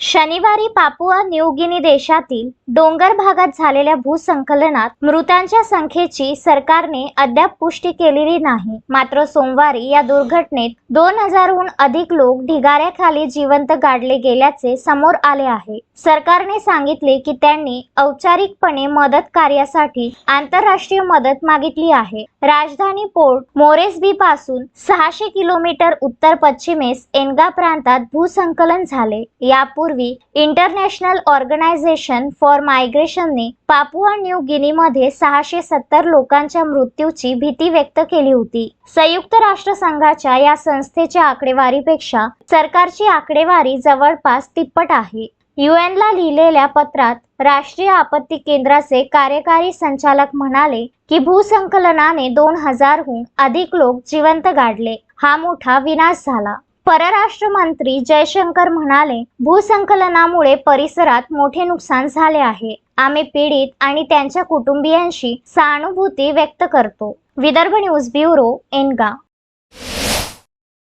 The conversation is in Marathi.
शनिवारी पापुआ न्यू गिनी देशातील डोंगर भागात झालेल्या भूसंकलनात मृतांच्या संख्येची सरकारने अद्याप पुष्टी केलेली नाही. मात्र सोमवारी या दुर्घटनेत दोन हजारहून अधिक लोक ढिगाऱ्याखाली जिवंत गाडले गेल्याचे समोर आले आहे. सरकारने सांगितले की त्यांनी औपचारिकपणे मदत कार्यासाठी आंतरराष्ट्रीय मदत मागितली आहे. राजधानी पोर्ट मोरेसबी पासून सहाशे किलोमीटर उत्तर पश्चिमेस एनगा प्रांतात भूसंकलन झाले. यापूर्वी इंटरनॅशनल ऑर्गनायझेशन फॉर मायग्रेशनने पापुआ न्यू गिनीमध्ये सहाशे सत्तर लोकांच्या मृत्यूची भीती व्यक्त केली होती. संयुक्त राष्ट्रसंघाच्या या संस्थेच्या आकडेवारीपेक्षा सरकारची आकडेवारी जवळपास तिप्पट आहे. युएनला ला लिहिलेल्या पत्रात राष्ट्रीय आपत्ती केंद्राचे कार्यकारी संचालक म्हणाले की भूसंकलनाने दोन हजारहून अधिक लोक जिवंत गाडले. हा मोठा विनाश झाला. परराष्ट्र मंत्री जयशंकर म्हणाले भूसंकलनामुळे परिसरात मोठे नुकसान झाले आहे. आम्ही पीडित आणि त्यांच्या कुटुंबियांशी सहानुभूती व्यक्त करतो. Vidarbha news bureau Enga.